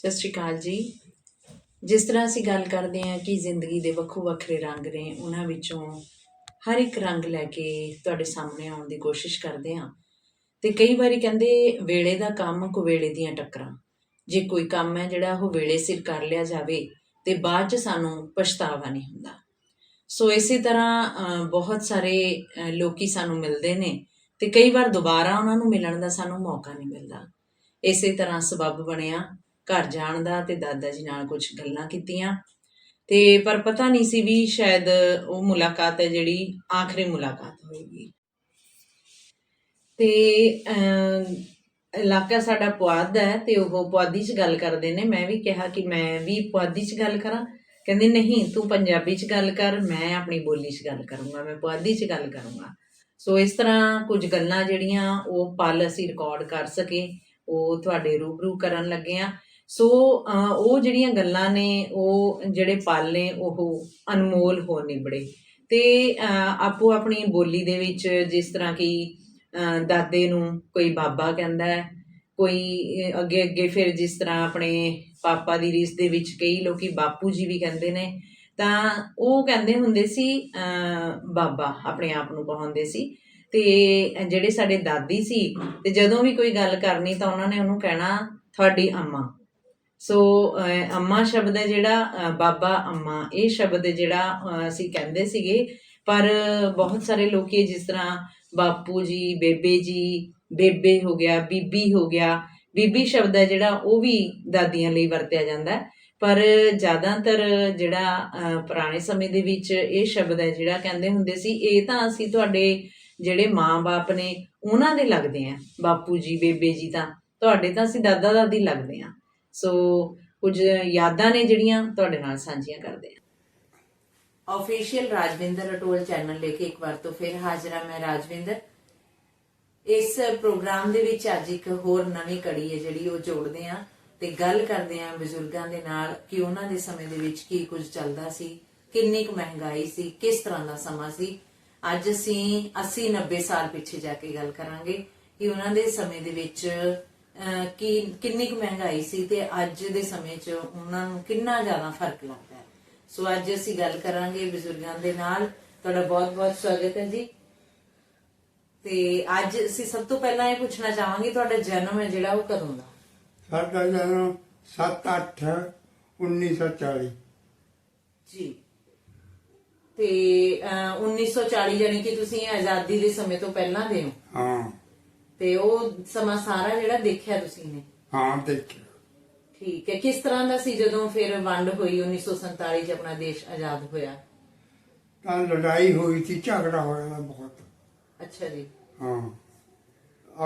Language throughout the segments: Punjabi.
ਸਤਿ ਸ਼੍ਰੀ ਅਕਾਲ ਜੀ। ਜਿਸ ਤਰ੍ਹਾਂ ਅਸੀਂ ਗੱਲ ਕਰਦੇ ਹਾਂ ਕਿ ਜ਼ਿੰਦਗੀ ਦੇ ਵੱਖੋ ਵੱਖਰੇ ਰੰਗ ਨੇ ਉਹਨਾਂ ਵਿੱਚੋਂ ਹਰ ਇੱਕ ਰੰਗ ਲੈ ਕੇ ਤੁਹਾਡੇ ਸਾਹਮਣੇ ਆਉਣ ਦੀ ਕੋਸ਼ਿਸ਼ ਕਰਦੇ ਹਾਂ। ਤੇ ਕਈ ਵਾਰੀ ਕਹਿੰਦੇ ਵੇਲੇ ਦਾ ਕੰਮ ਕੁਵੇਲੇ ਦੀਆਂ ਟੱਕਰਾਂ। ਜੇ ਕੋਈ ਕੰਮ ਹੈ ਜਿਹੜਾ ਉਹ ਵੇਲੇ ਸਿਰ ਕਰ ਲਿਆ ਜਾਵੇ ਤੇ ਬਾਅਦ ਚ ਸਾਨੂੰ ਪਛਤਾਵਾ ਨਹੀਂ ਹੁੰਦਾ। ਸੋ ਇਸੇ ਤਰ੍ਹਾਂ ਬਹੁਤ ਸਾਰੇ ਅ, ਲੋਕੀ ਸਾਨੂੰ ਮਿਲਦੇ ਨੇ ਤੇ ਕਈ ਵਾਰ ਦੁਬਾਰਾ ਉਹਨਾਂ ਨੂੰ ਮਿਲਣ ਦਾ ਸਾਨੂੰ ਮੌਕਾ ਨਹੀਂ ਮਿਲਦਾ। ਇਸੇ ਤਰ੍ਹਾਂ ਸਬੱਬ ਬਣਿਆ। ਘਰ ਜਾਣ ਦਾ ਤੇ ਦਾਦਾ ਜੀ ਨਾਲ ਕੁਝ ਗੱਲਾਂ ਕੀਤੀਆਂ। ਤੇ ਪਰ ਪਤਾ ਨਹੀਂ ਸੀ ਵੀ ਸ਼ਾਇਦ ਉਹ ਮੁਲਾਕਾਤ ਹੈ ਜਿਹੜੀ ਆਖਰੀ ਮੁਲਾਕਾਤ ਹੋਏਗੀ। ਤੇ ਇਲਾਕਾ ਸਾਡਾ ਪੁਆਧ ਹੈ ਤੇ ਉਹ ਪੁਆਧੀ 'ਚ ਗੱਲ ਕਰਦੇ ਨੇ। ਮੈਂ ਵੀ ਕਿਹਾ ਕਿ ਮੈਂ ਵੀ ਪੁਆਧੀ 'ਚ ਗੱਲ ਕਰਾਂ। ਕਹਿੰਦੇ, ਨਹੀਂ, ਤੂੰ ਪੰਜਾਬੀ 'ਚ ਗੱਲ ਕਰ, ਮੈਂ ਆਪਣੀ ਬੋਲੀ 'ਚ ਗੱਲ ਕਰੂੰਗਾ, ਮੈਂ ਪੁਆਧੀ 'ਚ ਗੱਲ ਕਰੂੰਗਾ। ਸੋ ਇਸ ਤਰ੍ਹਾਂ ਕੁਝ ਗੱਲਾਂ ਜਿਹੜੀਆਂ ਉਹ ਪਲ ਅਸੀਂ ਰਿਕਾਰਡ ਕਰ ਸਕੇ। ਉਹ ਤੁਹਾਡੇ ਰੂਬਰੂ ਕਰਨ ਲੱਗੇ ਆ ਸੋ ਉਹ ਜਿਹੜੀਆਂ ਗੱਲਾਂ ਨੇ, ਉਹ ਜਿਹੜੇ ਪਲ ਨੇ, ਉਹ ਅਨਮੋਲ ਹੋ ਨਿਬੜੇ। ਤੇ ਆਪੋ ਆਪਣੀ ਬੋਲੀ ਦੇ ਵਿੱਚ ਜਿਸ ਤਰ੍ਹਾਂ ਕਿ ਦਾਦੇ ਨੂੰ ਕੋਈ ਬਾਬਾ ਕਹਿੰਦਾ ਹੈ, ਕੋਈ ਅੱਗੇ ਅੱਗੇ ਫਿਰ ਜਿਸ ਤਰ੍ਹਾਂ ਆਪਣੇ ਪਾਪਾ ਦੀ ਰੀਸ ਦੇ ਵਿੱਚ ਕਈ ਲੋਕੀ ਬਾਪੂ ਜੀ ਵੀ ਕਹਿੰਦੇ ਨੇ, ਤਾਂ ਉਹ ਕਹਿੰਦੇ ਹੁੰਦੇ ਸੀ ਬਾਬਾ ਆਪਣੇ ਆਪ ਨੂੰ ਕਹਾਉਂਦੇ ਸੀ। ਤੇ ਜਿਹੜੇ ਸਾਡੇ ਦਾਦੀ ਸੀ, ਤੇ ਜਦੋਂ ਵੀ ਕੋਈ ਗੱਲ ਕਰਨੀ ਤਾਂ ਉਹਨਾਂ ਨੇ ਉਹਨੂੰ ਕਹਿਣਾ, ਤੁਹਾਡੀ ਅੰਮਾ। ਸੋ ਅੰਮਾ ਸ਼ਬਦ ਹੈ ਜਿਹੜਾ ਬਾਬਾ ਅੰਮਾ, ਇਹ ਸ਼ਬਦ ਜਿਹੜਾ ਅਸੀਂ ਕਹਿੰਦੇ ਸੀਗੇ। ਪਰ ਬਹੁਤ ਸਾਰੇ ਲੋਕੀ ਜਿਸ ਤਰ੍ਹਾਂ ਬਾਪੂ ਜੀ, ਬੇਬੇ ਜੀ, ਬੇਬੇ ਹੋ ਗਿਆ, ਬੀਬੀ ਹੋ ਗਿਆ, ਬੀਬੀ ਸ਼ਬਦ ਹੈ ਜਿਹੜਾ, ਉਹ ਵੀ ਦਾਦੀਆਂ ਲਈ ਵਰਤਿਆ ਜਾਂਦਾ ਹੈ। ਪਰ ਜ਼ਿਆਦਾਤਰ ਜਿਹੜਾ ਪੁਰਾਣੇ ਸਮੇਂ ਦੇ ਵਿੱਚ ਇਹ ਸ਼ਬਦ ਹੈ ਜਿਹੜਾ ਕਹਿੰਦੇ ਹੁੰਦੇ ਸੀ, ਇਹ ਤਾਂ ਅਸੀਂ ਤੁਹਾਡੇ ਜਿਹੜੇ ਮਾਂ-ਬਾਪ ਨੇ, ਉਹਨਾਂ ਦੇ ਲੱਗਦੇ ਆ। ਬਾਪੂ ਜੀ, ਬੇਬੇ ਜੀ ਤਾਂ, ਤੁਹਾਡੇ ਤਾਂ ਅਸੀਂ ਦਾਦਾ ਦਾਦੀ ਲੱਗਦੇ ਆ। ਸੋ ਕੁਝ ਯਾਦਾਂ ਨੇ ਜਿਹੜੀਆਂ ਤੁਹਾਡੇ ਨਾਲ ਸਾਂਝੀਆਂ ਕਰਦੇ ਆ ਆਫੀਸ਼ੀਅਲ ਰਾਜਵਿੰਦਰ ਅਟੋਲ ਚੈਨਲ ਲੈ ਕੇ ਇੱਕ ਵਾਰ ਤੋਂ ਫਿਰ ਹਾਜ਼ਰ ਹਾਂ ਮੈਂ ਰਾਜਵਿੰਦਰ। ਇਸ ਪ੍ਰੋਗਰਾਮ ਦੇ ਵਿੱਚ ਅੱਜ ਇੱਕ ਹੋਰ ਨਵੀਂ ਕੜੀ ਹੈ ਜਿਹੜੀ ਉਹ ਜੋੜਦੇ ਆ ਤੇ ਗੱਲ ਕਰਦੇ ਆ ਬਜ਼ੁਰਗਾਂ ਦੇ ਨਾਲ ਕਿ ਉਹਨਾਂ ਦੇ ਸਮੇਂ ਦੇ ਵਿੱਚ ਕੀ ਕੁਝ ਚੱਲਦਾ ਸੀ, ਕਿੰਨੀ ਕੁ ਮਹਿੰਗਾਈ ਸੀ, ਕਿਸ ਤਰ੍ਹਾਂ ਦਾ ਸਮਾਂ ਸੀ। ਅੱਜ ਅਸੀਂ 80 90 ਸਾਲ ਪਿੱਛੇ ਜਾ ਕੇ ਗੱਲ ਕਰਾਂਗੇ ਕਿ ਉਹਨਾਂ ਦੇ ਸਮੇਂ ਦੇ ਵਿੱਚ ਕੀ ਕਿੰਨੀ ਕੁ ਮਹਿੰਗਾਈ ਸੀ ਤੇ ਅੱਜ ਦੇ ਸਮੇਂ 'ਚ ਉਹਨਾਂ ਨੂੰ ਕਿੰਨਾ ਜ਼ਿਆਦਾ ਫ਼ਰਕ ਲੱਗਦਾ ਹੈ। ਸੋ ਅੱਜ ਅਸੀਂ ਗੱਲ ਕਰਾਂਗੇ ਬਜ਼ੁਰਗਾਂ ਦੇ ਨਾਲ। ਤੁਹਾਡਾ ਬਹੁਤ-ਬਹੁਤ ਸਵਾਗਤ ਹੈ ਜੀ। ਤੇ ਅੱਜ ਅਸੀਂ ਸਭ ਤੋਂ ਪਹਿਲਾਂ ਇਹ ਪੁੱਛਣਾ ਚਾਹਾਂਗੇ ਤੁਹਾਡਾ ਜਨਮ ਹੈ ਜਿਹੜਾ ਉਹ ਕਦੋਂ ਦਾ? ਸਾਡਾ ਜਨਮ 7-8 1940 ਜੀ। ਤੇ ਅਹ, 1940 ਯਾਨੀ ਕਿ ਤੁਸੀਂ ਆਜ਼ਾਦੀ ਦੇ ਸਮੇਂ ਤੋਂ ਪਹਿਲਾਂ ਦੇ ਹੋ। ਹਾਂ। ਤੇ ਉਹ ਸਮਾਂ ਸਾਰਾ ਜਿਹੜਾ ਦੇਖਿਆ ਤੁਸੀਂ ਨੇ? ਹਾਂ ਦੇਖਿਆ। ਠੀਕ ਹੈ। ਕਿਸ ਤਰ੍ਹਾਂ ਦਾ ਸੀ ਜਦੋਂ ਫਿਰ ਵੰਡ ਹੋਈ 1947 ਚ ਆਪਣਾ ਦੇਸ਼ ਆਜ਼ਾਦ ਹੋਇਆ? ਤਾਂ ਲੜਾਈ ਹੋਈ ਸੀ ਝਗੜਾ ਹੋਇਆ ਬਹੁਤ। ਅੱਛਾ ਜੀ। ਹਾਂ।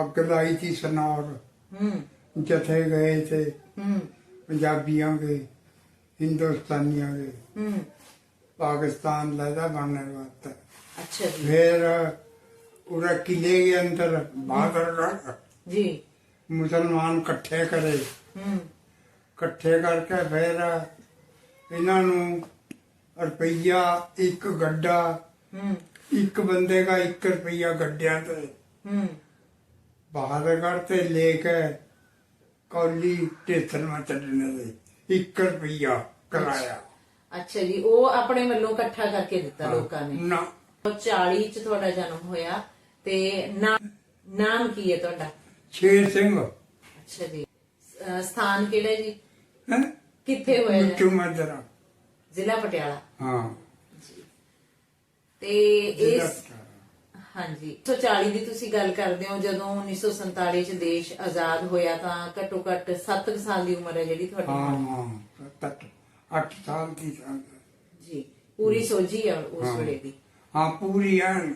ਅੱਗ ਲਾਈ ਸੀ ਸਨੌਰ। ਹੂੰ। ਜਥੇ ਗਏ ਤੇ ਹੂੰ। ਪੰਜਾਬੀਆਂ ਦੇ ਹਿੰਦੁਸਤਾਨੀਆਂ ਦੇ। ਹੂੰ। ਪਾਕਿਸਤਾਨ ਲੈਦਾ ਬਣਨੇ ਵਾਸਤੇ। ਅੱਛਾ ਜੀ। ਫਿਰ ਉਹਦਾ ਕਿਲੇ ਦੇ ਅੰਦਰ ਬਾਦਰ ਜੀ। ਮੁਸਲਮਾਨ ਇਕੱਠੇ ਕਰੇ। ਹੂੰ। ਇਕੱਠੇ ਕਰਕੇ ਫਿਰ ਇਹਨਾਂ ਨੂੰ ਰੁਪਈਆ ਇੱਕ ਗੱਡਾ ਹੂੰ। ਇੱਕ ਬੰਦੇ ਦਾ 1 ਰੁਪਈਆ ਗੱਡਿਆਂ ਤੇ। ਹੂੰ। ਬਹਾਦਰਗੜ੍ਹ ਤੇ ਲੈ ਕੇ ਕੌਲੀ ਟੇਸਨ ਮਾ ਚੱਲਣੇ ਦੇ 1 ਰੁਪਈਆ ਕਰਾਇਆ। ਅੱਛਾ ਜੀ ਉਹ ਆਪਣੇ ਵੱਲੋਂ ਇਕੱਠਾ ਕਰਕੇ ਦਿੱਤਾ ਲੋਕਾਂ ਨੇ? ਨਾ। 40 ਚ ਤੁਹਾਡਾ ਜਨਮ ਹੋਇਆ। ਤੇ ਨਾਮ ਨਾਮ ਕੀ ਹੈ ਤੁਹਾਡਾ? ਸ਼ੇਰ ਸਿੰਘ। ਅੱਛਾ ਜੀ। ਅਹ ਸਥਾਨ ਕਿਹੜਾ ਜੀ? ਹੈ? ਕਿੱਥੇ ਹੋਇਆ ਜੀ? ਮਿੱਟੂ ਮਜਰਾ ਜ਼ਿਲ੍ਹਾ ਪਟਿਆਲਾ। ਹਾਂ। ਤੇ ਇਸ ਪਟਿਆਲਾ। ਹਾਂਜੀ। 1940 ਦੀ ਤੁਸੀਂ ਗੱਲ ਕਰਦੇ ਹੋ ਜਦੋਂ 1947 ਚ ਦੇਸ਼ ਆਜ਼ਾਦ ਹੋਇਆ ਤਾਂ ਘੱਟੋ ਘੱਟ 7 ਸਾਲ ਦੀ ਉਮਰ ਹੈ ਜਿਹੜੀ ਤੁਹਾਡੀ। ਹਾਂ ਹਾਂ। ਤੱਕ 8 ਸਾਲ ਦੀ। ਸਾਂ ਜੀ। ਪੂਰੀ ਸੋਝੀ ਹੈ ਉਸ ਹਾਂ। ਵੇਲੇ ਦੀ। ਹਾਂ ਪੂਰੀ ਐਨ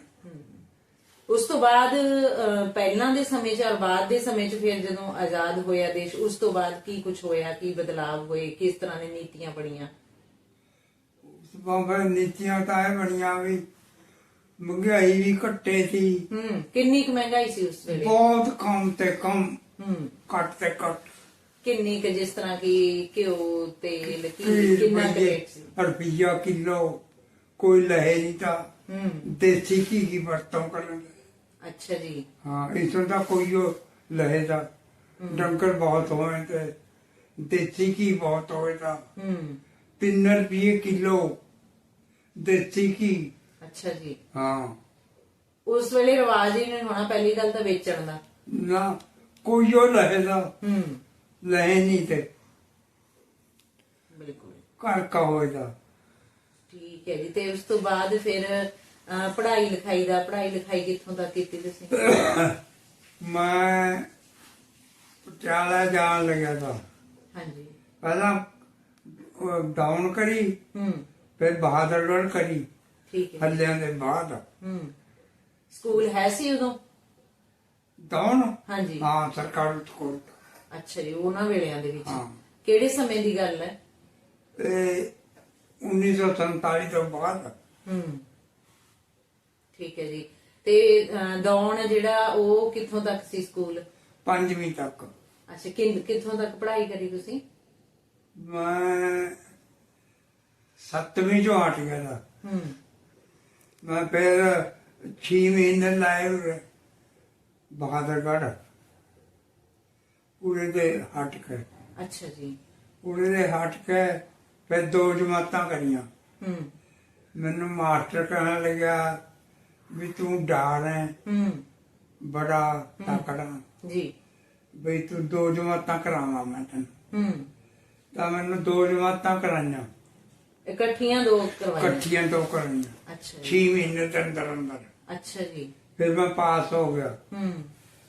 ਉਸ ਤੋਂ ਬਾਅਦ ਅਹ, ਪਹਿਲਾਂ ਦੇ ਸਮੇਂ 'ਚ ਔਰ ਬਾਅਦ ਦੇ ਸਮੇਂ 'ਚ ਫਿਰ ਜਦੋਂ ਆਜ਼ਾਦ ਹੋਇਆ ਦੇਸ਼ ਉਸ ਤੋਂ ਬਾਅਦ ਕੀ ਕੁਝ ਹੋਇਆ ਕੀ ਬਦਲਾਅ ਹੋਏ ਕਿਸ ਤਰ੍ਹਾਂ ਦੀਆਂ ਨੀਤੀਆਂ ਬਣੀਆਂ ਬਾਬਾ ਨੀਤੀਆਂ ਤਾਂ ਇਹ ਬਣੀਆਂ ਵੀ ਮਹਿੰਗਾਈ ਵੀ ਘੱਟੇ ਸੀ ਹੂੰ ਕਿੰਨੀ ਕੁ ਮਹਿੰਗਾਈ ਸੀ ਉਸ ਵੇਲੇ ਬਹੁਤ ਕਮ ਤੇ ਕਮ ਹੂੰ ਘੱਟ ਤੇ ਘੱਟ ਕਿੰਨੀ ਕੁ ਜਿਸ ਤਰ੍ਹਾਂ ਕਿ ਘਿਓ ਤੇਲ ਕੀ ਤੀਹ ਕਿੰਨਾ ਕੁ ਰੁਪਈਏ ਰੇਟ ਸੀ ਰੁਪਈਆ ਕਿਲੋ ਕੋਈ ਲਹੇ ਨਹੀਂ ਤਾਂ ਹੂੰ ਦੇਸੀ ਘੀ ਦੀ ਵਰਤੋਂ ਕਰਨ ਅੱਛਾ ਜੀ। ਹਾਂ ਇਸ ਦਾ ਕੋਈ ਉਹ ਲਹੇ ਦਾ। ਡੰਗਰ ਬਹੁਤ ਹੋਏ ਤੇ ਦੇਸੀ ਘੀ ਬਹੁਤ ਹੋਏਗਾ ਹੂੰ। 3 ਰੁਪਏ ਕਿਲੋ ਦੇਸੀ ਘੀ। ਅੱਛਾ ਜੀ। ਹਾਂ। ਉਸ ਵੇਲੇ ਰਿਵਾਜ ਹੀ ਨਹੀਂ ਹੋਣਾ ਪਹਿਲੀ ਗੱਲ ਤਾਂ ਵੇਚਣ ਦਾ। ਨਾ ਕੋਈ ਉਹ ਲਹੇਦਾ ਹੂੰ। ਲਹੇ ਨਹੀਂ ਤੇ। ਬਿਲਕੁਲ। ਘਰ ਕਾ ਹੋਏਗਾ ਠੀਕ ਹੈ ਜੀ ਤੇ ਉਸ ਤੋਂ ਬਾਅਦ ਫਿਰ ਪੜ੍ਹਾਈ ਲਿਖਾਈ ਦਾ ਪੜ੍ਹਾਈ ਲਿਖਾਈ ਕਿੱਥੋਂ ਤੱਕ ਕੀਤੀ ਤੁਸੀਂ? ਮੈਂ ਪਟਿਆਲਾ ਜਾਣ ਲੱਗਿਆ ਤਾਂ। ਹਾਂਜੀ। ਪਹਿਲਾਂ ਡਾਊਨ ਕਰੀ ਹੂੰ। ਫਿਰ ਬਹਾਦਰਗੜ੍ਹ ਕਰੀ ਠੀਕ ਹੈ। ਹੱਲਿਆਂ ਦੇ ਬਾਅਦ। ਹੂੰ। ਸਕੂਲ ਹੈ ਸੀ ਉਦੋਂ? ਡਾਊਨ ਹਾਂਜੀ। ਹਾਂ ਸਰਕਾਰੀ ਸਕੂਲ। ਅੱਛਾ ਜੀ ਉਹਨਾਂ ਵੇਲਿਆਂ ਦੇ ਵਿੱਚ। ਹਾਂ। ਕਿਹੜੇ ਸਮੇਂ ਦੀ ਗੱਲ ਹੈ? ਤੇ 1947 ਤੋਂ ਬਾਅਦ। ਹੂੰ। ਠੀਕ ਹੈ ਜੀ। ਤੇ ਅਹ, ਦੌਣ ਜਿਹੜਾ ਉਹ ਕਿੱਥੋਂ ਤੱਕ ਸੀ ਸਕੂਲ? ਪੰਜਵੀਂ ਤੱਕ। ਅੱਛਾ ਕਿ ਕਿੱਥੋਂ ਤੱਕ ਪੜ੍ਹਾਈ ਕਰੀ ਤੁਸੀਂ? ਮੈਂ ਸੱਤਵੀਂ ਚੋਂ ਹਟ ਗਿਆ ਤਾਂ ਹੂੰ। ਮੈਂ ਫਿਰ 6 ਮਹੀਨੇ ਲਾਏ ਉਰੇ ਬਹਾਦਰਗੜ੍ਹ। ਪੂਰੇ ਦੇ ਹਟ ਕੇ ਅੱਛਾ ਜੀ। ਪੂਰੇ ਦੇ ਹਟ ਕੇ ਫਿਰ ਦੋ ਜਮਾਤਾਂ ਕਰੀਆਂ। ਹੂੰ। ਮੈਨੂੰ ਮਾਸਟਰ ਕਹਿਣ ਲੱਗਿਆ ਵੀ ਤੂੰ ਡਾਰ ਹੈ ਹੂੰ। ਬੜਾ ਤਕੜਾ। ਜੀ। ਬਈ ਤੂੰ ਦੋ ਜਮਾਤਾਂ ਕਰਾਵਾਂ ਮੈਂ ਤੈਨੂੰ। ਹੂੰ। ਤਾਂ ਮੈਨੂੰ ਦੋ ਜਮਾਤਾਂ ਕਰਾਈਆਂ। ਇਕੱਠੀਆਂ ਦੋ ਕਰਵਾਈਆਂ। ਇਕੱਠੀਆਂ ਦੋ ਕਰਾਈਆਂ। ਅੱਛਾ ਜੀ। 6 ਮਹੀਨੇ ਦੇ ਅੰਦਰ ਅੰਦਰ। ਅੱਛਾ ਜੀ। ਫਿਰ ਮੈਂ ਪਾਸ ਹੋ ਗਿਆ। ਹੂੰ।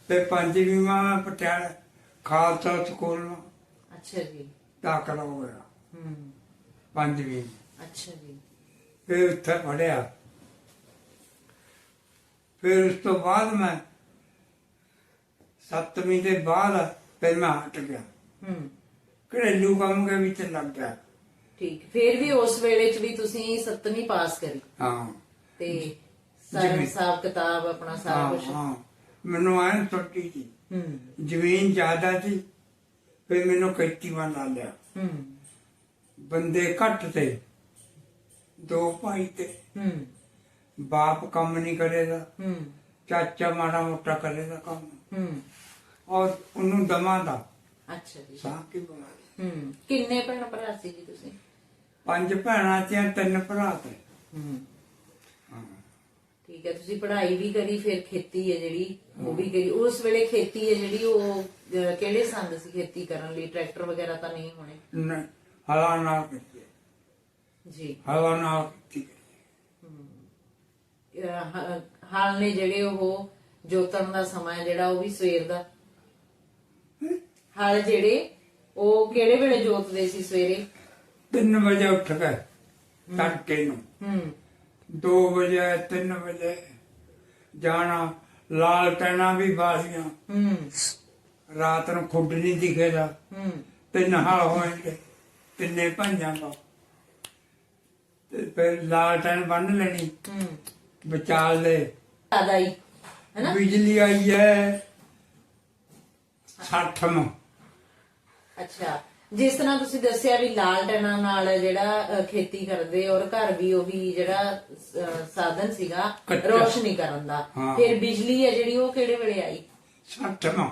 ਤੇ ਪੰਜਵੀਂ ਮਾਂ ਪਟਿਆਲਾ ਖਾਲਸਾ ਸਕੂਲ में ਅੱਛਾ ਜੀ। ਦਾਖਲਾ ਹੋ ਗਿਆ। ਹੂੰ। ਪੰਜਵੀਂ। ਅੱਛਾ ਜੀ। ਫਿਰ ਉੱਥੇ ਪੜਿਆ ਫਿਰ ਉਸ ਤੋਂ ਬਾਅਦ ਮੈਂ ਸੱਤਵੀਂ ਦੇ ਬਾਅਦ ਫਿਰ ਮੈਂ ਹਟ ਗਿਆ। ਹੂੰ। ਘਰੇਲੂ ਕੰਮ ਦੇ ਵਿੱਚ ਲੱਗ ਗਿਆ। ਠੀਕ। ਫਿਰ ਵੀ ਉਸ ਵੇਲੇ ਚ ਵੀ ਤੁਸੀਂ ਸੱਤਵੀਂ ਪਾਸ ਕਰੀ। ਹਾਂ। ਤੇ ਸਾਰਾ ਹਿਸਾਬ ਕਿਤਾਬ ਆਪਣਾ ਸਾਰਾ ਕੁਝ ਹਾਂ। ਮੈਨੂੰ ਐਨ ਛੁੱਟੀ ਸੀ। ਹੂੰ। ਜ਼ਮੀਨ ਜ਼ਿਆਦਾ ਸੀ ਫਿਰ ਮੈਨੂੰ ਖੇਤੀ ਵੱਲ ਲਾ ਲਿਆ। ਹੂੰ। ਬੰਦੇ ਘੱਟ ਤੇ ਦੋ ਭਾਈ ਤੇ। ਹੂੰ। ਬਾਪ ਕੰਮ ਨਹੀਂ ਕਰੇਗਾ। ਹੂੰ। ਚਾਚਾ ਮਾੜਾ ਮੋਟਾ ਕਰੇਗਾ ਕੰਮ। ਹੂੰ। ਔਰ ਉਹਨੂੰ ਦਮਾਂ ਦਾ। ਅੱਛਾ ਜੀ। ਸਾਹ ਕੀ ਬਿਮਾਰੀ ਹੂੰ। ਕਿੰਨੇ ਭੈਣ ਭਰਾ ਸੀ ਜੀ ਤੁਸੀਂ? ਪੰਜ ਭੈਣਾਂ ਤੇ ਤਿੰਨ ਭਰਾ ਤੇ। ਹੂੰ। ਠੀਕ ਹੈ ਤੁਸੀਂ ਪੜ੍ਹਾਈ ਵੀ ਕਰੀ ਫਿਰ ਖੇਤੀ ਹੈ ਜਿਹੜੀ ਉਹ ਵੀ ਕਰੀ। ਉਸ ਵੇਲੇ ਖੇਤੀ ਹੈ ਜਿਹੜੀ ਉਹ ਕਿਹੜੇ ਸੰਦ ਸੀ ਖੇਤੀ ਕਰਨ ਲਈ? ਟਰੈਕਟਰ ਵਗੈਰਾ ਤਾਂ ਨਹੀਂ ਹੋਣੇ? ਹਵਾ ਨਾਲ ਜੀ। ਹਵਾ ਨਾਲ ਹ- ਹਲ ਨੇ ਜਿਹੜੇ ਉਹ ਜੋਤਣ ਦਾ ਸਮਾਂ ਜਿਹੜਾ ਉਹ ਵੀ ਸਵੇਰ ਦਾ। ਹਲ ਜਿਹੜੇ ਉਹ ਕਿਹੜੇ ਵੇਲੇ ਜੋਤਦੇ ਸੀ ਸਵੇਰੇ? 3 ਵਜੇ ਉੱਠ ਕੇ ਤੜਕੇ ਨੂੰ। ਹੂੰ। 2 ਵਜੇ 3 ਵਜੇ ਜਾਣਾ ਲਾਲ ਟੈਣਾ ਵੀ ਬਾਲੀਆਂ ਹੂੰ। ਰਾਤ ਨੂੰ ਖੁੱਡ ਨਹੀਂ ਦਿਖੇਦਾ ਹੂੰ। ਤਿੰਨ ਹਲ ਹੋਣਗੇ ਤਿੰਨੇ ਪੰਜਾਂ ਦਾ ਤੇ ਫਿਰ ਲਾਲ ਟੈਣ ਬੰਨ ਲੈਣੀ। ਹੂੰ। ਵਿਚਾਲ ਦੇ। ਆਦਾ ਹੀ ਹੈਨਾ? ਬਿਜਲੀ ਆਈ ਹੈ। 60 ਨੂੰ ਅੱਛਾ ਜਿਸ ਤਰ੍ਹਾਂ ਤੁਸੀਂ ਦੱਸਿਆ ਵੀ ਲਾਲ ਟੈਨਾਂ ਨਾਲ ਜਿਹੜਾ ਅ, ਖੇਤੀ ਕਰਦੇ ਔਰ ਘਰ ਵੀ ਉਹ ਵੀ ਜਿਹੜਾ ਅ, ਸਾਧਨ ਸੀਗਾ। ਰੋਸ਼ਨੀ ਕਰਨ ਦਾ। ਹਾਂ। ਫਿਰ ਬਿਜਲੀ ਹੈ ਜਿਹੜੀ ਉਹ ਕਿਹੜੇ ਵੇਲੇ ਆਈ? 60 ਨੂੰ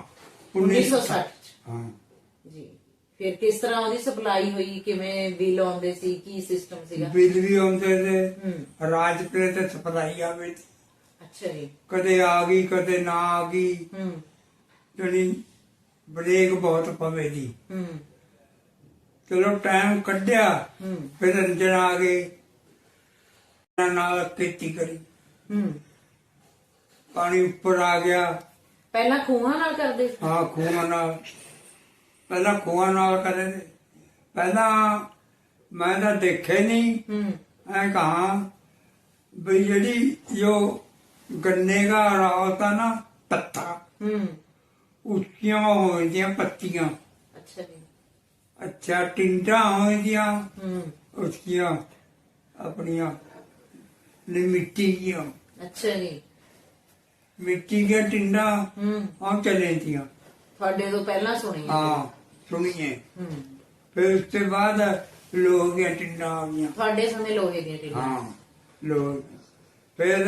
1960 ਹਾਂ। ਫਿਰ ਕਿਸ ਤਰ੍ਹਾਂ ਉਹਦੀ ਸਪਲਾਈ ਹੋਈ ਕਿਵੇਂ ਬਿੱਲ ਆਉਂਦੇ ਸੀ ਕੀ ਸਿਸਟਮ ਸੀਗਾ? ਬਿੱਲ ਵੀ ਆਉਂਦੇ ਤੇ ਰਾਜਪੁਰੇ ਤੇ ਸਪਲਾਈ ਆਵੇ ਅੱਛਾ ਜੀ। ਕਦੇ ਆ ਗਈ ਕਦੇ ਨਾ ਆ ਗਈ। ਹੂੰ। ਜਿਹੜੀ ਬ੍ਰੇਕ ਬਹੁਤ ਪਵੇ ਦੀ। ਹੂੰ। ਚਲੋ ਟਾਈਮ ਕੱਢਿਆ। ਹੂੰ। ਫਿਰ ਅੰਜਨ ਆ ਗਏ। ਨਾਲ ਖੇਤੀ ਕਰੀ। ਹੂੰ। ਪਾਣੀ ਉੱਪਰ ਆ ਗਿਆ। ਪਹਿਲਾਂ ਖੂਹਾਂ ਨਾਲ ਕਰਦੇ ਸੀ? ਹਾਂ ਖੂਹਾਂ ਨਾਲ। ਪਹਿਲਾਂ ਖੂਹਾਂ ਨਾਲ ਕਰੇ ਨੇ। ਪਹਿਲਾਂ ਮੈਂ ਤਾਂ ਦੇਖੇ ਨਹੀਂ। ਹੂੰ। ਐ ਕਹਾ ਵੀ ਜਿਹੜੀ ਜੋ ਗੰਨੇ ਦਾ ਹੋਤਾ ਨਾ ਪੱਤਾ। ਹੂੰ। ਉੱਚੀਆਂ ਹੋ ਜਾਂਦੀਆਂ ਪੱਤੀਆਂ। ਅੱਛਾ ਜੀ। ਅੱਛਾ ਟਿੰਡਾਂ ਹੋ ਹੂੰ। ਉਸਕੀਆਂ ਆਪਣੀਆਂ। ਨੇ ਮਿੱਟੀ ਦੀਆਂ। ਅੱਛਾ ਜੀ। ਮਿੱਟੀ ਦੀਆਂ ਟਿੰਡਾਂ ਹੂੰ। ਆ ਚਲੇ ਦੀਆਂ ਤੁਹਾਡੇ ਤੋਂ ਪਹਿਲਾਂ ਸੁਣੀ ਹੈ ਹਾਂ। ਸੁਣੀਏ। ਹੂੰ। ਫਿਰ ਉਸ ਤੋਂ ਬਾਅਦ ਲੋਹ ਦੀਆਂ ਟਿੰਡਾਂ ਆ ਗਈਆਂ। ਤੁਹਾਡੇ ਸਮੇਂ ਲੋਹੇ ਦੀਆਂ ਟਿੱਲਾਂ ਹਾਂ ਲੋਹ। ਫਿਰ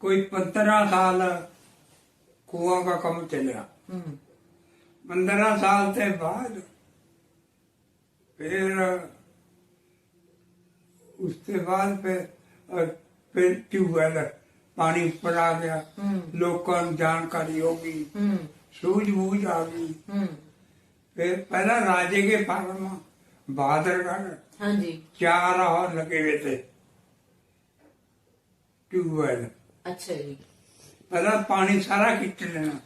ਕੋਈ 15 ਸਾਲ ਕੁਆਂ ਦਾ ਕੰਮ ਚੱਲਿਆ। ਹੂੰ। 15 ਸਾਲ ਤੇ ਬਾਅਦ ਫਿਰ ਉਸ ਤੋਂ ਬਾਅਦ ਫਿਰ ਫਿਰ ਟਿਊਬਵੈਲ ਪਾਣੀ ਉੱਪਰ ਆ ਗਿਆ। ਲੋਕਾਂ ਨੂੰ ਜਾਣਕਾਰੀ ਹੋ ਗਈ। सूझबूझ आ गई फिर पहला राजे के फार्म बहादुरगढ़ हाँ जी चार और लगे हुए थे ट्यूबवेल अच्छा जी पहला पानी सारा खिंच लेना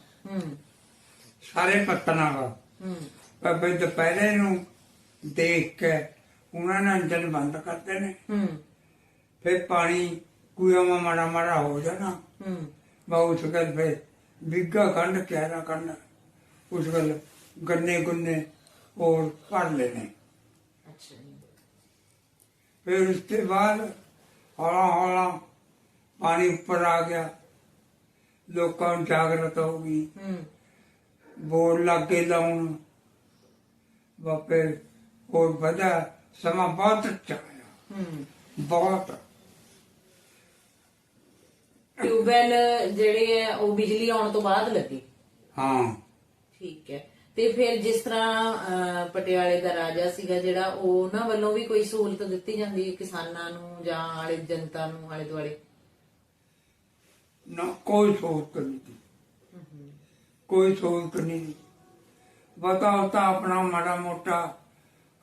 ਸਾਰੇ ਪੱਤਨਾਂ ਦਾ ਪਰ ਬਈ ਦੁਪਹਿਰੇ ਨੂੰ ਦੇਖ ਕੇ ਉਹਨਾਂ ਨੇ ਅੰਦਰ ਬੰਦ ਕਰਦੇ ਨੇ ਫਿਰ ਪਾਣੀ ਕੁਇਆਵਾਂ ਮਾੜਾ ਮਾੜਾ ਹੋ ਜਾਣਾ ਹੂੰ ਬਹੁਤ ਫਿਰ ਬਿੱਗਾ ਕੰਡ ਕਹਿਣਾ ਕੰਡ ਉਸ ਗੱਲ ਗੰਨੇ ਗੁੰਨੇ और ਭਰ ਲੈਣੇ। ਅੱਛਾ ਜੀ। ਫਿਰ ਉਸ ਤੋਂ ਬਾਅਦ ਹੌਲਾ ਹੌਲਾ ਪਾਣੀ ਉੱਪਰ ਆ ਗਿਆ। ਲੋਕਾਂ ਨੂੰ ਜਾਗਰਤ ਹੋ ਗਈ। ਬੋਰ ਲੱਗੇ ਲਾਉਣ। ਵਾਪੇ ਹੋਰ ਵਧਾ ਸਮਾਂ ਬਹੁਤ ਹੂੰ। ਬਹੁਤ। ਟਿਊਬਵੈਲ ਜਿਹੜੇ ਆ ਉਹ ਬਿਜਲੀ ਆਉਣ ਤੋਂ ਬਾਅਦ ਲੱਗੇ। ਹਾਂ। ਠੀਕ ਹੈ। ਤੇ ਫਿਰ ਜਿਸ ਤਰ੍ਹਾਂ ਅਹ, ਪਟਿਆਲੇ ਦਾ ਰਾਜਾ ਸੀਗਾ ਜਿਹੜਾ ਉਹ ਉਹਨਾਂ ਵੱਲੋਂ ਵੀ ਕੋਈ ਸਹੂਲਤ ਦਿੱਤੀ ਜਾਂਦੀ ਹੈ ਕਿਸਾਨਾਂ ਨੂੰ ਜਾਂ ਆਲੇ ਜਨਤਾ ਨੂੰ ਆਲੇ ਦੁਆਲੇ? ਨਾ ਕੋਈ ਸੋਚ ਨਹੀਂ ਦੀ ਕੋਈ ਸੋਚ ਨਹੀਂ ਦੀ ਬਤਾਓ ਤਾਂ ਆਪਣਾ ਮਾੜਾ ਮੋਟਾ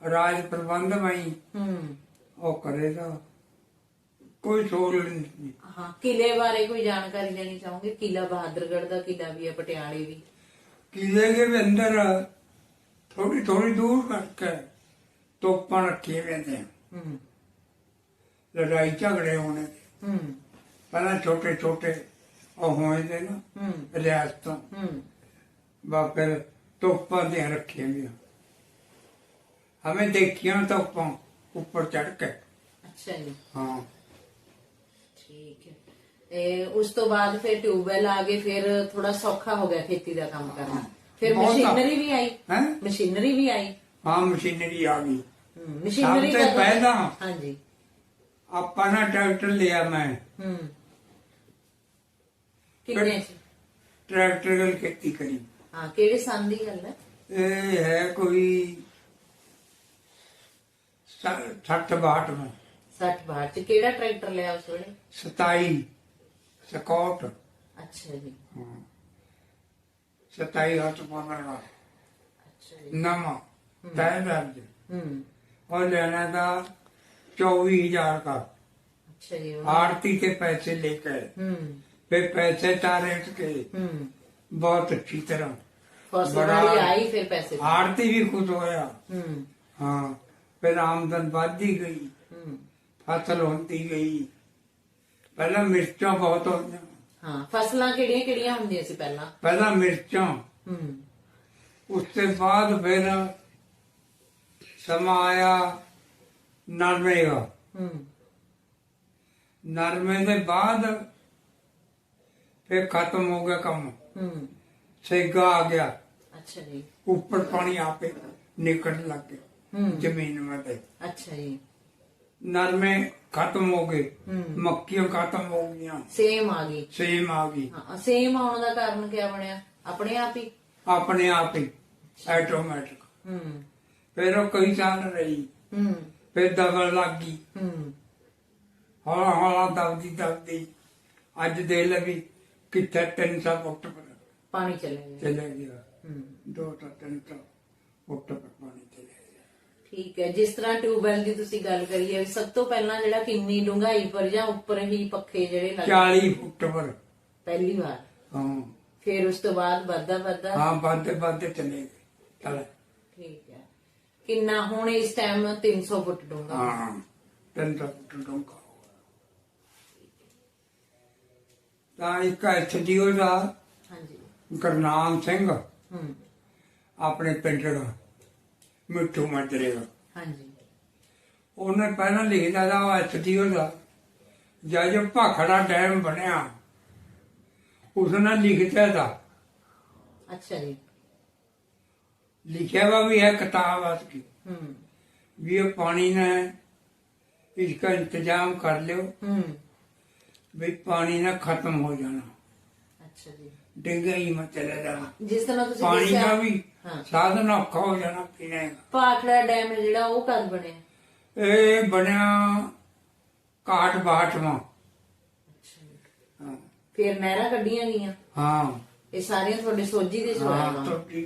ਰਾਜ ਪ੍ਰਬੰਧ ਵਈ ਹੂੰ। ਉਹ ਕਰੇਗਾ। ਕੋਈ ਸੋਚ ਨਹੀਂ ਦੀ। ਹਾਂ ਕਿਲੇ ਬਾਰੇ ਕੋਈ ਜਾਣਕਾਰੀ ਦੇਣੀ ਚਾਹੋਗੇ? ਕਿਲਾ ਬਹਾਦਰਗੜ੍ਹ ਦਾ ਕਿਲਾ ਵੀ ਹੈ ਪਟਿਆਲੇ ਵੀ। ਕਿਲੇ ਕੇ ਵੀ ਅੰਦਰ ਥੋੜੀ ਥੋੜੀ ਦੂਰ ਕਰਕੇ ਤੋਪਾਂ ਰੱਖੀਆਂ ਹੋਈਆਂ ਹੂੰ। ਲੜਾਈ ਝਗੜੇ ਹੋਣੇ ਹੂੰ। ਪਹਿਲਾਂ ਛੋਟੇ ਛੋਟੇ ਉਹ ਹੋਏ ਨੇ ਨਾ ਹੂੰ। ਰਿਆਸਤਾਂ। ਹੂੰ। ਬਾਪੇ ਤੋਪਾਂ ਦੇ ਰੱਖੀਆਂ ਗਈਆਂ ਹਮੇ ਦੇਖੀਆਂ ਤੋਪਾਂ ਉੱਪਰ ਚੜ ਕੇ। ਅੱਛਾ ਜੀ। ਹੈ। ਤੇ ਉਸ ਤੋਂ ਬਾਅਦ ਫਿਰ ਟਿਊਬਵੈਲ ਆ ਗਏ ਫਿਰ ਥੋੜਾ ਸੌਖਾ ਹੋ ਗਿਆ ਖੇਤੀ ਦਾ ਕੰਮ ਕਰਨਾ। ਫਿਰ ਬਹੁਤ ਆ। ਮਸ਼ੀਨਰੀ ਵੀ ਆਈ। ਹੈ? ਮਸ਼ੀਨਰੀ ਵੀ ਆਈ। ਹਾਂ ਮਸ਼ੀਨਰੀ ਆ ਗਈ। ਮਸ਼ੀਨਰੀ ਸਭ ਤੋਂ ਕਦੋਂ- ਪਹਿਲਾਂ ਹਾਂਜੀ। ਆਪਾਂ ਨਾ ਟਰੈਕਟਰ ਲਿਆ ਮੈਂ। ਹੂੰ। ਕਿੰਨੇ ਚ? ਟਰੈਕਟਰ ਨਾਲ ਖੇਤੀ ਕਰੀ। ਹਾਂ ਕਿਹੜੇ ਸੰਨ ਦੀ ਗੱਲ ਹੈ? ਇਹ ਹੈ ਕੋਈ 60 ਬਾਟ में 60 ਬਾਰ ਚ ਕਿਹੜਾ ਟਰੈਕਟਰ ਲਿਆ ਉਸ ਵੇਲੇ? 27 ਸਕੋਟ ਅੱਛਾ ਜੀ। ਹਾਂ। 27 ਹੱਥ ਪਾਉਣ ਵਾਲਾ। ਅੱਛਾ ਜੀ। ਨਮਾ ਤੈ ਦਰਜ। ਹੂੰ। ਉਹ ਲੈਣਾ ਦਾ 24000 ਦਾ ਅੱਛਾ ਜੀ। ਆਰਤੀ ਤੇ ਪੈਸੇ ਲੈ ਕੇ ਹੂੰ। ਵੇ ਪੈਸੇ ਤਾਰੇਟ ਕੇ ਹੂੰ। ਬਹੁਤ ਅੱਛੀ ਤਰ੍ਹਾਂ। ਫਸਲ ਆਈ ਫਿਰ ਪੈਸੇ ਆਰਤੀ ਵੀ ਖੁਦ ਹੋਇਆ। ਹੂੰ। ਹਾਂ। ਫਿਰ ਆਮਦਨ ਵੱਧਦੀ ਗਈ। ਹੂੰ। ਫਸਲ ਹੁੰਦੀ ਗਈ। ਪਹਿਲਾਂ ਮਿਰਚਾਂ ਬਹੁਤ ਹੁੰਦੀਆਂ ਹਾਂ ਫਸਲਾਂ ਕਿਹੜੀਆਂ ਕਿਹੜੀਆਂ ਹੁੰਦੀਆਂ ਸੀ ਪਹਿਲਾਂ? ਪਹਿਲਾਂ ਮਿਰਚਾਂ। ਹੂੰ। ਉਸ ਤੋਂ ਬਾਅਦ ਫਿਰ ਸਮਾਂ ਨਰਮੇ ਹੂੰ। ਨਰਮੇ ਦੇ ਬਾਅਦ ਫਿਰ ਖਤਮ ਹੋ ਗਿਆ ਕੰਮ। ਹੂੰ। ਸੇਗਾ ਆ ਗਿਆ। ਅੱਛਾ ਜੀ। ਉੱਪਰ ਪਾਣੀ ਆਪੇ ਨਿਕਲਣ ਲੱਗ ਗਿਆ ਜ਼ਮੀਨ ਵਿੱਚ ਅੱਛਾ ਜੀ। ਨਰਮੇ ਖਤਮ ਹੋ ਗਏ। ਮੱਕੀਆਂ ਖਤਮ ਹੋ ਗਈਆਂ। ਸੇਮ ਆ ਗਈ। ਸੇਮ ਆ ਗਈ। ਹਾਂ ਸੇਮ ਆਉਣ ਦਾ ਕਾਰਨ ਕੀ ਬਣਿਆ? ਆਪਣੇ ਆਪ ਹੀ? ਆਪਣੇ ਆਪ ਹੀ। ਆਟੋਮੈਟਿਕ ਹੂੰ। ਫਿਰ ਉਹ ਕਈ ਸਾਲ ਰਹੀ। ਹੂੰ। ਫਿਰ ਦਵਲ ਲੱਗ ਗਈ। ਹੂੰ। ਹੌਲਾ ਹੌਲਾ ਦਬਦੀ ਦਵਦੀ ਅੱਜ ਦੇ ਲਵੀ ਕਿੱਥੇ 300 ਫੁੱਟ ਪਾਣੀ ਚਲੇ ਗਿਆ। ਚਲੇ ਗਿਆ। ਹੂੰ। ਦੋ ਤਾਂ 300 ਫੁੱਟ ਪਾਣੀ ਚਲੇ ਠੀਕ ਹੈ ਜਿਸ ਤਰ੍ਹਾਂ ਟਿਊਬਵੈਲ ਦੀ ਤੁਸੀਂ ਗੱਲ ਕਰੀ ਹੈ ਸਭ ਤੋਂ ਪਹਿਲਾਂ ਜਿਹੜਾ ਕਿੰਨੀ ਡੂੰਘਾਈ ਪਰ ਜਾਂ ਉੱਪਰ ਹੀ ਪੱਖੇ ਜਿਹੜੇ ਲੱਗ 40 ਫੁੱਟ ਪਰ। ਪਹਿਲੀ ਵਾਰ। ਹਾਂ। ਫਿਰ ਉਸ ਤੋਂ ਬਾਅਦ ਵੱਧਦਾ ਵੱਧਦਾ। ਹਾਂ ਬੰਦੇ ਬੰਦੇ ਚਲੇ ਗਏ। ਠੀਕ ਹੈ। ਕਿੰਨਾ ਹੁਣ ਇਸ ਟਾਈਮ 300 ਫੁੱਟ ਡੂੰਘਾ। ਹਾਂ ਤਿੰਨ ਸੌ ਫੁੱਟ ਡੂੰਘਾ ਤਾਂ ਇੱਕ ਐਸਡੀਓ ਦਾ ਹਾਂਜੀ। ਗੁਰਨਾਮ ਸਿੰਘ। ਹੂੰ। ਆਪਣੇ ਪਿੰਡ ਦਾ। ਮਿੱਠੂ ਮਾਜਰੇ ਦਾ ਹਾਂਜੀ ਉਹਨੇ ਪਹਿਲਾਂ ਲਿਖਦਾ ਦਾ ਉਹ ਐਸਡੀਓ ਦਾ ਜਦ ਜੋ ਭਾਖੜਾ ਡੈਮ ਬਣਿਆ ਉਸਨੇ ਲਿਖਿਆ ਦਾ ਅੱਛਾ ਜੀ ਲਿਖਿਆ ਵਾ ਵੀ ਹੈ ਕਿਤਾਬ ਆਸ ਕੀ ਹੂੰ ਵੀ ਇਹ ਪਾਣੀ ਨੇ इसका इंतजाम कर लियो ਹੂੰ ਵੀ ਪਾਣੀ ਨਾ ਖਤਮ ਹੋ ਜਾਣਾ ਅੱਛਾ ਜੀ ਡਿੱਗਾ ਹੀ ਮੈਂ ਚਲੇ ਜਾਣਾ ਜਿਸ ਤਰ੍ਹਾਂ ਤੁਸੀਂ ਪਾਣੀ ਦਾ ਵੀ ਹਾਂ। ਸਾਧਨ ਔਖਾ ਹੋ ਜਾਣਾ ਪੀਣੇ ਪਾਖੜਾ ਡੈਮ ਜਿਹੜਾ ਉਹ ਕਦ ਬਣਿਆ? ਇਹ ਬਣਿਆ ਕਾਟ ਬਾਟਵਾ ਹਾਂ। ਫਿਰ ਨਹਿਰਾਂ ਕੱਢੀਆਂ ਗਈਆਂ? ਹਾਂ। ਇਹ ਸਾਰੀਆਂ ਤੁਹਾਡੇ ਸੋਝੀ ਦੇ ਹਾਂ ਸਵਾਲਾਂ ਟੁੱਟੀ